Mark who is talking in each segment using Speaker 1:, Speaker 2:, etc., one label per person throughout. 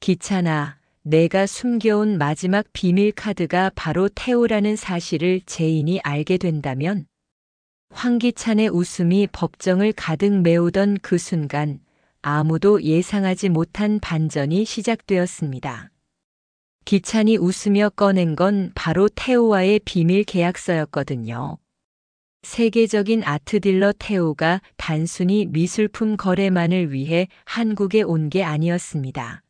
Speaker 1: 기찬아, 내가 숨겨온 마지막 비밀 카드가 바로 태호라는 사실을 제인이 알게 된다면 황기찬의 웃음이 법정을 가득 메우던 그 순간 아무도 예상하지 못한 반전이 시작되었습니다. 기찬이 웃으며 꺼낸 건 바로 태호와의 비밀 계약서였거든요. 세계적인 아트 딜러 태호가 단순히 미술품 거래만을 위해 한국에 온 게 아니었습니다.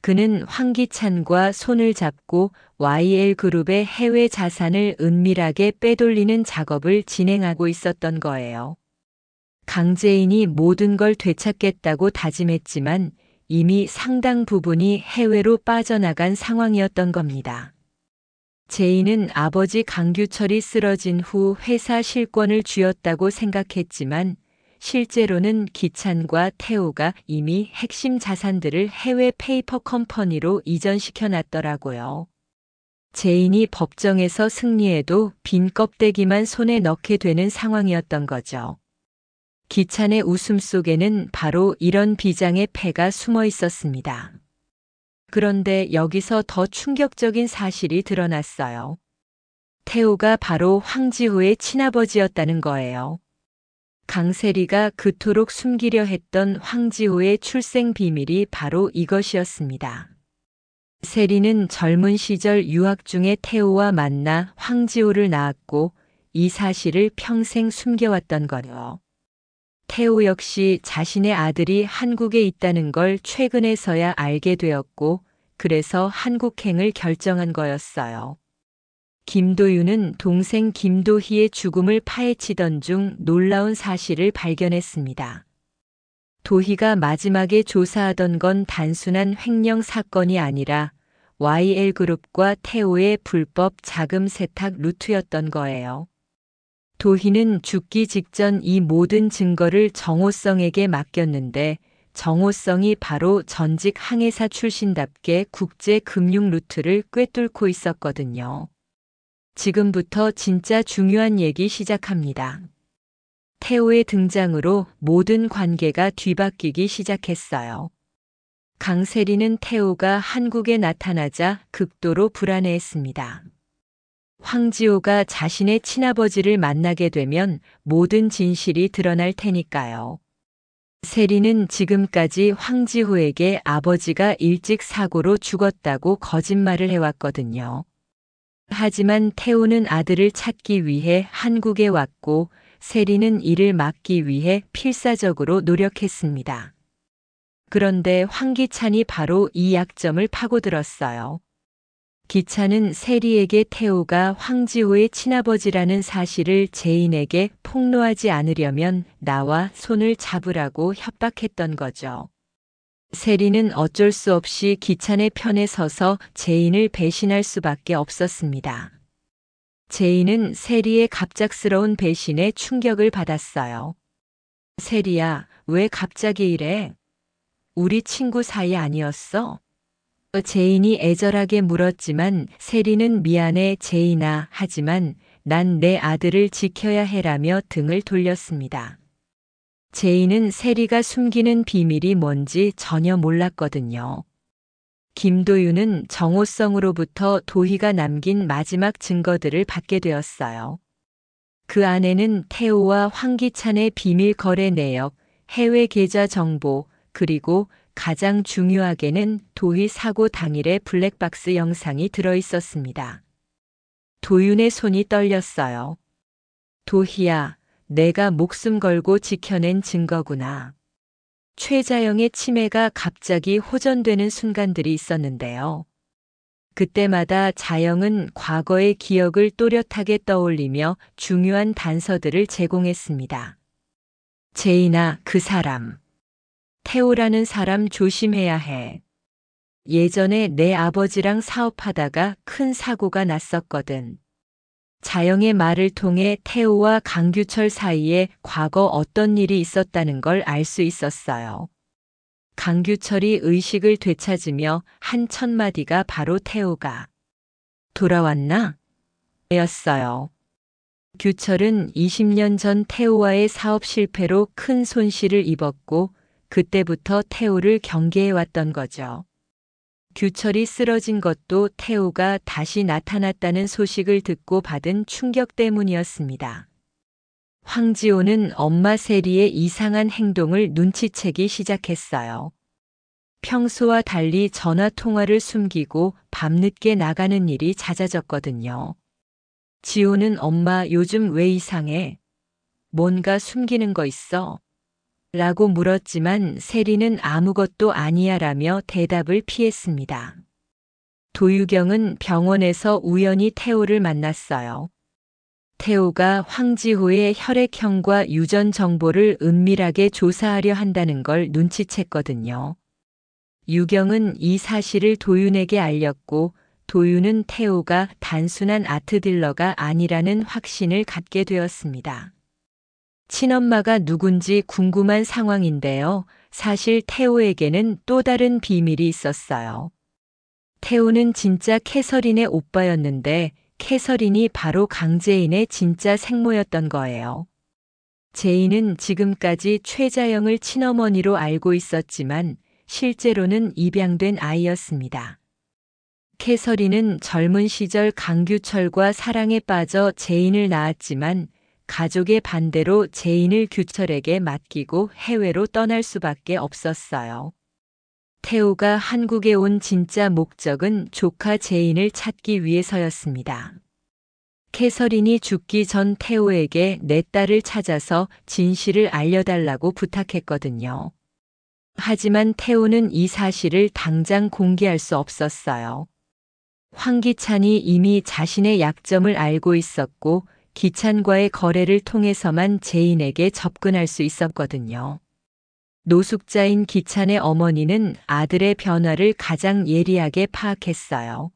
Speaker 1: 그는 황기찬과 손을 잡고 YL 그룹의 해외 자산을 은밀하게 빼돌리는 작업을 진행하고 있었던 거예요. 강재인이 모든 걸 되찾겠다고 다짐했지만 이미 상당 부분이 해외로 빠져나간 상황이었던 겁니다. 제인은 아버지 강규철이 쓰러진 후 회사 실권을 쥐었다고 생각했지만 실제로는 기찬과 태호가 이미 핵심 자산들을 해외 페이퍼 컴퍼니로 이전시켜 놨더라고요. 제인이 법정에서 승리해도 빈 껍데기만 손에 넣게 되는 상황이었던 거죠. 기찬의 웃음 속에는 바로 이런 비장의 패가 숨어 있었습니다. 그런데 여기서 더 충격적인 사실이 드러났어요. 태호가 바로 황지호의 친아버지였다는 거예요. 강세리가 그토록 숨기려 했던 황지호의 출생 비밀이 바로 이것이었습니다. 세리는 젊은 시절 유학 중에 태호와 만나 황지호를 낳았고 이 사실을 평생 숨겨왔던 거요. 태호 역시 자신의 아들이 한국에 있다는 걸 최근에서야 알게 되었고 그래서 한국행을 결정한 거였어요. 김도윤은 동생 김도희의 죽음을 파헤치던 중 놀라운 사실을 발견했습니다. 도희가 마지막에 조사하던 건 단순한 횡령 사건이 아니라 YL그룹과 태호의 불법 자금 세탁 루트였던 거예요. 도희는 죽기 직전 이 모든 증거를 정호성에게 맡겼는데 정호성이 바로 전직 항해사 출신답게 국제 금융 루트를 꿰뚫고 있었거든요. 지금부터 진짜 중요한 얘기 시작합니다. 태호의 등장으로 모든 관계가 뒤바뀌기 시작했어요. 강세리는 태호가 한국에 나타나자 극도로 불안해했습니다. 황지호가 자신의 친아버지를 만나게 되면 모든 진실이 드러날 테니까요. 세리는 지금까지 황지호에게 아버지가 일찍 사고로 죽었다고 거짓말을 해왔거든요. 하지만 태호는 아들을 찾기 위해 한국에 왔고 세리는 이를 막기 위해 필사적으로 노력했습니다. 그런데 황기찬이 바로 이 약점을 파고들었어요. 기찬은 세리에게 태호가 황지호의 친아버지라는 사실을 제인에게 폭로하지 않으려면 나와 손을 잡으라고 협박했던 거죠. 세리는 어쩔 수 없이 기찬의 편에 서서 제인을 배신할 수밖에 없었습니다. 제인은 세리의 갑작스러운 배신에 충격을 받았어요. 세리야, 왜 갑자기 이래? 우리 친구 사이 아니었어? 제인이 애절하게 물었지만 세리는 미안해 제인아 하지만 난 내 아들을 지켜야 해라며 등을 돌렸습니다. 제인은 세리가 숨기는 비밀이 뭔지 전혀 몰랐거든요. 김도윤은 정호성으로부터 도희가 남긴 마지막 증거들을 받게 되었어요. 그 안에는 태호와 황기찬의 비밀 거래 내역, 해외 계좌 정보, 그리고 가장 중요하게는 도희 사고 당일의 블랙박스 영상이 들어 있었습니다. 도윤의 손이 떨렸어요. 도희야, 내가 목숨 걸고 지켜낸 증거구나. 최자영의 치매가 갑자기 호전되는 순간들이 있었는데요. 그때마다 자영은 과거의 기억을 또렷하게 떠올리며 중요한 단서들을 제공했습니다. 제이나 그 사람. 태호라는 사람 조심해야 해. 예전에 내 아버지랑 사업하다가 큰 사고가 났었거든. 자영의 말을 통해 태호와 강규철 사이에 과거 어떤 일이 있었다는 걸 알 수 있었어요. 강규철이 의식을 되찾으며 한 첫마디가 바로 태호가 돌아왔나? 였어요. 규철은 20년 전 태호와의 사업 실패로 큰 손실을 입었고 그때부터 태호를 경계해 왔던 거죠. 규철이 쓰러진 것도 태호가 다시 나타났다는 소식을 듣고 받은 충격 때문이었습니다. 황지호는 엄마 세리의 이상한 행동을 눈치채기 시작했어요. 평소와 달리 전화 통화를 숨기고 밤늦게 나가는 일이 잦아졌거든요. 지호는 엄마 요즘 왜 이상해? 뭔가 숨기는 거 있어? 라고 물었지만 세리는 아무것도 아니야 라며 대답을 피했습니다. 도유경은 병원에서 우연히 태호를 만났어요. 태호가 황지호의 혈액형과 유전 정보를 은밀하게 조사하려 한다는 걸 눈치챘거든요. 유경은 이 사실을 도윤에게 알렸고 도윤은 태호가 단순한 아트 딜러가 아니라는 확신을 갖게 되었습니다. 친엄마가 누군지 궁금한 상황인데요. 사실 태호에게는 또 다른 비밀이 있었어요. 태호는 진짜 캐서린의 오빠였는데 캐서린이 바로 강재인의 진짜 생모였던 거예요. 제인은 지금까지 최자영을 친어머니로 알고 있었지만 실제로는 입양된 아이였습니다. 캐서린은 젊은 시절 강규철과 사랑에 빠져 제인을 낳았지만 가족의 반대로 제인을 규철에게 맡기고 해외로 떠날 수밖에 없었어요. 태호가 한국에 온 진짜 목적은 조카 제인을 찾기 위해서였습니다. 캐서린이 죽기 전 태호에게 내 딸을 찾아서 진실을 알려달라고 부탁했거든요. 하지만 태호는 이 사실을 당장 공개할 수 없었어요. 황기찬이 이미 자신의 약점을 알고 있었고 기찬과의 거래를 통해서만 제인에게 접근할 수 있었거든요. 노숙자인 기찬의 어머니는 아들의 변화를 가장 예리하게 파악했어요.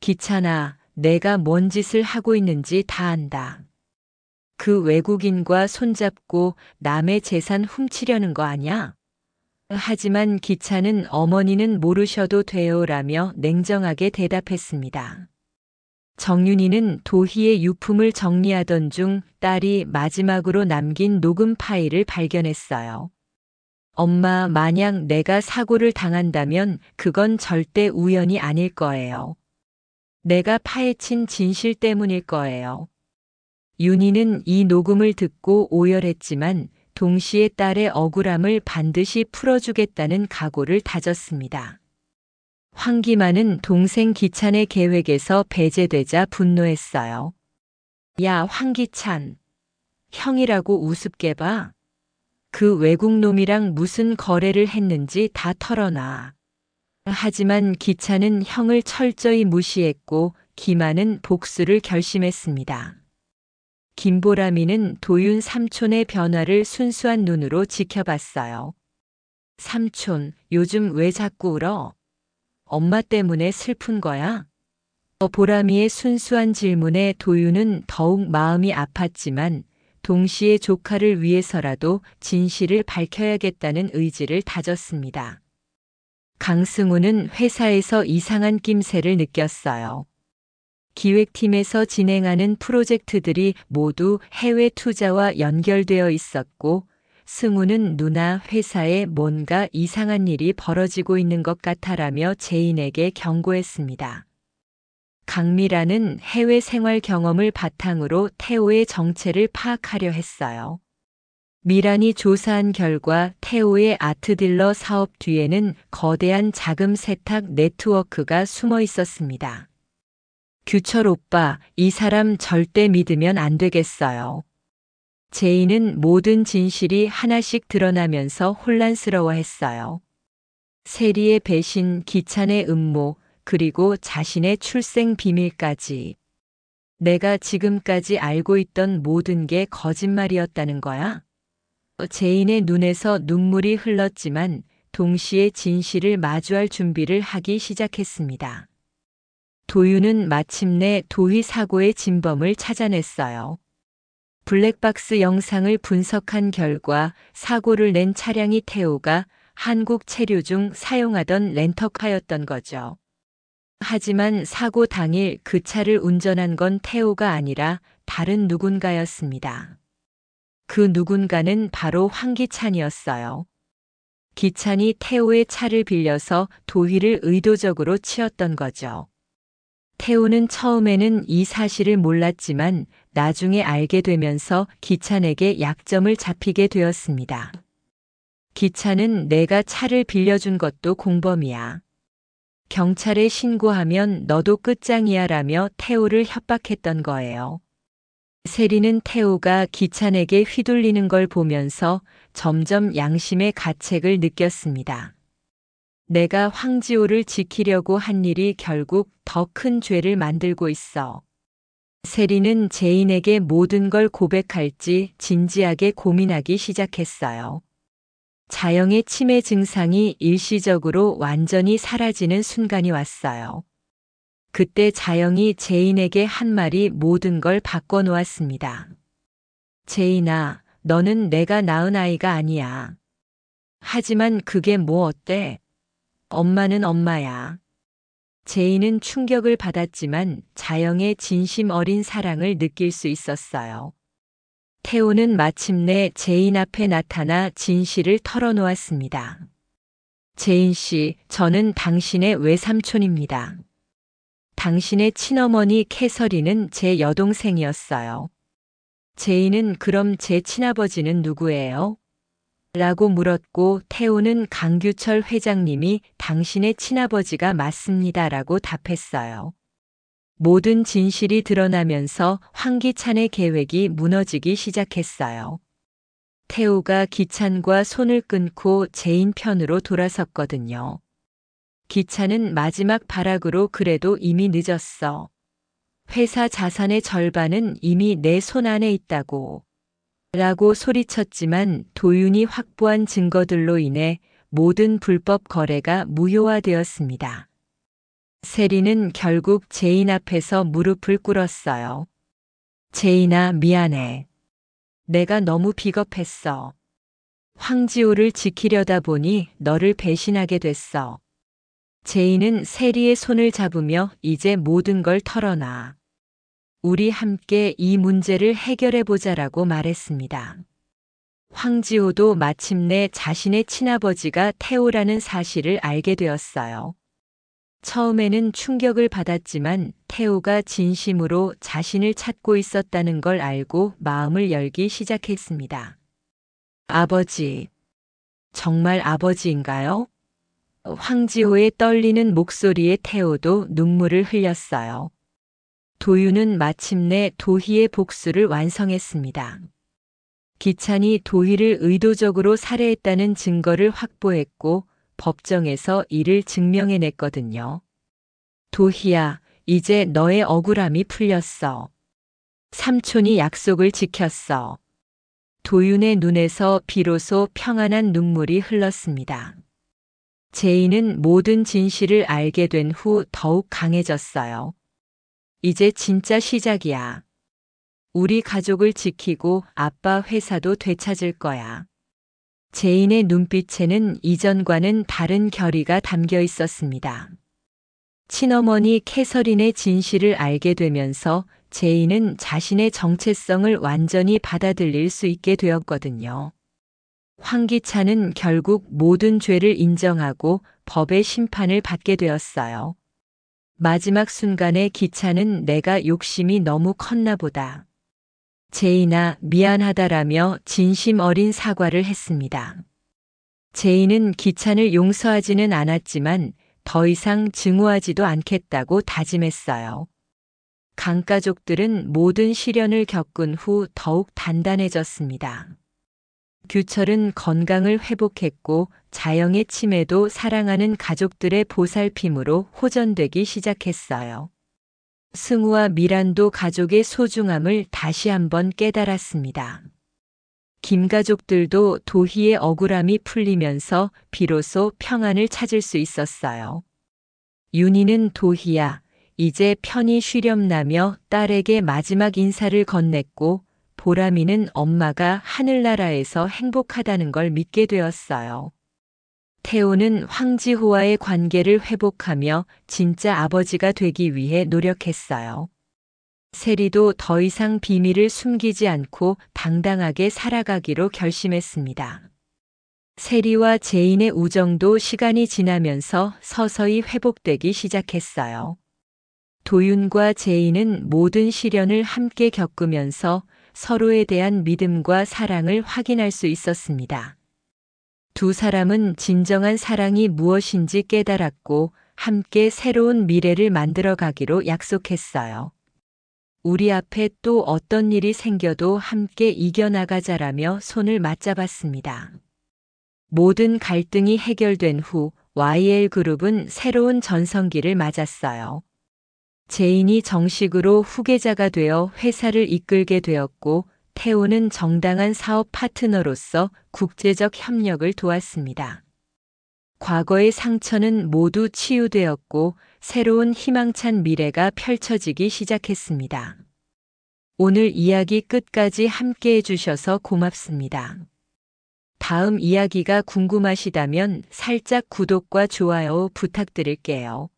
Speaker 1: 기찬아, 내가 뭔 짓을 하고 있는지 다 안다. 그 외국인과 손잡고 남의 재산 훔치려는 거 아냐? 하지만 기찬은 어머니는 모르셔도 돼요라며 냉정하게 대답했습니다. 정윤이는 도희의 유품을 정리하던 중 딸이 마지막으로 남긴 녹음 파일을 발견했어요. 엄마, 만약 내가 사고를 당한다면 그건 절대 우연이 아닐 거예요. 내가 파헤친 진실 때문일 거예요. 윤희는 이 녹음을 듣고 오열했지만 동시에 딸의 억울함을 반드시 풀어주겠다는 각오를 다졌습니다. 황기만은 동생 기찬의 계획에서 배제되자 분노했어요. 야, 황기찬. 형이라고 우습게 봐. 그 외국 놈이랑 무슨 거래를 했는지 다 털어놔. 하지만 기찬은 형을 철저히 무시했고 기만은 복수를 결심했습니다. 김보람이는 도윤 삼촌의 변화를 순수한 눈으로 지켜봤어요. 삼촌, 요즘 왜 자꾸 울어? 엄마 때문에 슬픈 거야? 어, 보람이의 순수한 질문에 도윤은 더욱 마음이 아팠지만 동시에 조카를 위해서라도 진실을 밝혀야겠다는 의지를 다졌습니다. 강승우는 회사에서 이상한 낌새를 느꼈어요. 기획팀에서 진행하는 프로젝트들이 모두 해외 투자와 연결되어 있었고 승우는 누나 회사에 뭔가 이상한 일이 벌어지고 있는 것 같아라며 제인에게 경고했습니다. 강미라는 해외 생활 경험을 바탕으로 태호의 정체를 파악하려 했어요. 미란이 조사한 결과 태호의 아트딜러 사업 뒤에는 거대한 자금 세탁 네트워크가 숨어 있었습니다. 규철 오빠, 이 사람 절대 믿으면 안 되겠어요. 제인은 모든 진실이 하나씩 드러나면서 혼란스러워했어요. 세리의 배신, 기찬의 음모, 그리고 자신의 출생 비밀까지. 내가 지금까지 알고 있던 모든 게 거짓말이었다는 거야? 제인의 눈에서 눈물이 흘렀지만 동시에 진실을 마주할 준비를 하기 시작했습니다. 도유는 마침내 도희 사고의 진범을 찾아냈어요. 블랙박스 영상을 분석한 결과 사고를 낸 차량이 태호가 한국 체류 중 사용하던 렌터카였던 거죠. 하지만 사고 당일 그 차를 운전한 건 태호가 아니라 다른 누군가였습니다. 그 누군가는 바로 황기찬이었어요. 기찬이 태호의 차를 빌려서 도희를 의도적으로 치었던 거죠. 태호는 처음에는 이 사실을 몰랐지만 나중에 알게 되면서 기찬에게 약점을 잡히게 되었습니다. 기찬은 내가 차를 빌려준 것도 공범이야. 경찰에 신고하면 너도 끝장이야 라며 태호를 협박했던 거예요. 세리는 태호가 기찬에게 휘둘리는 걸 보면서 점점 양심의 가책을 느꼈습니다. 내가 황지호를 지키려고 한 일이 결국 더 큰 죄를 만들고 있어. 세리는 제인에게 모든 걸 고백할지 진지하게 고민하기 시작했어요. 자영의 치매 증상이 일시적으로 완전히 사라지는 순간이 왔어요. 그때 자영이 제인에게 한 말이 모든 걸 바꿔놓았습니다. 제인아, 너는 내가 낳은 아이가 아니야. 하지만 그게 뭐 어때? 엄마는 엄마야. 제인은 충격을 받았지만 자영의 진심 어린 사랑을 느낄 수 있었어요. 태호는 마침내 제인 앞에 나타나 진실을 털어놓았습니다. 제인 씨, 저는 당신의 외삼촌입니다. 당신의 친어머니 캐서린은 제 여동생이었어요. 제인은 그럼 제 친아버지는 누구예요? 라고 물었고 태호는 강규철 회장님이 당신의 친아버지가 맞습니다. 라고 답했어요. 모든 진실이 드러나면서 황기찬의 계획이 무너지기 시작했어요. 태호가 기찬과 손을 끊고 제인 편으로 돌아섰거든요. 기찬은 마지막 발악으로 그래도 이미 늦었어. 회사 자산의 절반은 이미 내 손 안에 있다고. 라고 소리쳤지만 도윤이 확보한 증거들로 인해 모든 불법 거래가 무효화되었습니다. 세리는 결국 제인 앞에서 무릎을 꿇었어요. 제인아, 미안해. 내가 너무 비겁했어. 황지호를 지키려다 보니 너를 배신하게 됐어. 제인은 세리의 손을 잡으며 이제 모든 걸 털어놔. 우리 함께 이 문제를 해결해 보자라고 말했습니다. 황지호도 마침내 자신의 친아버지가 태호라는 사실을 알게 되었어요. 처음에는 충격을 받았지만 태호가 진심으로 자신을 찾고 있었다는 걸 알고 마음을 열기 시작했습니다. 아버지. 정말 아버지인가요? 황지호의 떨리는 목소리에 태호도 눈물을 흘렸어요. 도유는 마침내 도희의 복수를 완성했습니다. 기찬이 도희를 의도적으로 살해했다는 증거를 확보했고 법정에서 이를 증명해냈거든요. 도희야, 이제 너의 억울함이 풀렸어. 삼촌이 약속을 지켰어. 도윤의 눈에서 비로소 평안한 눈물이 흘렀습니다. 제인은 모든 진실을 알게 된 후 더욱 강해졌어요. 이제 진짜 시작이야. 우리 가족을 지키고 아빠 회사도 되찾을 거야. 제인의 눈빛에는 이전과는 다른 결의가 담겨 있었습니다. 친어머니 캐서린의 진실을 알게 되면서 제인은 자신의 정체성을 완전히 받아들일 수 있게 되었거든요. 황기찬은 결국 모든 죄를 인정하고 법의 심판을 받게 되었어요. 마지막 순간에 기찬은 내가 욕심이 너무 컸나 보다. 제인아 미안하다라며 진심 어린 사과를 했습니다. 제인은 기찬을 용서하지는 않았지만 더 이상 증오하지도 않겠다고 다짐했어요. 강 가족들은 모든 시련을 겪은 후 더욱 단단해졌습니다. 규철은 건강을 회복했고 자영의 치매도 사랑하는 가족들의 보살핌으로 호전되기 시작했어요. 승우와 미란도 가족의 소중함을 다시 한번 깨달았습니다. 김 가족들도 도희의 억울함이 풀리면서 비로소 평안을 찾을 수 있었어요. 윤희는 도희야, 이제 편히 쉬렴 나며 딸에게 마지막 인사를 건넸고 보람이는 엄마가 하늘나라에서 행복하다는 걸 믿게 되었어요. 태호는 황지호와의 관계를 회복하며 진짜 아버지가 되기 위해 노력했어요. 세리도 더 이상 비밀을 숨기지 않고 당당하게 살아가기로 결심했습니다. 세리와 제인의 우정도 시간이 지나면서 서서히 회복되기 시작했어요. 도윤과 제인은 모든 시련을 함께 겪으면서 서로에 대한 믿음과 사랑을 확인할 수 있었습니다. 두 사람은 진정한 사랑이 무엇인지 깨달았고 함께 새로운 미래를 만들어 가기로 약속했어요. 우리 앞에 또 어떤 일이 생겨도 함께 이겨나가자라며 손을 맞잡았습니다. 모든 갈등이 해결된 후 YL그룹은 새로운 전성기를 맞았어요. 제인이 정식으로 후계자가 되어 회사를 이끌게 되었고 태호는 정당한 사업 파트너로서 국제적 협력을 도왔습니다. 과거의 상처는 모두 치유되었고 새로운 희망찬 미래가 펼쳐지기 시작했습니다. 오늘 이야기 끝까지 함께 해주셔서 고맙습니다. 다음 이야기가 궁금하시다면 살짝 구독과 좋아요 부탁드릴게요.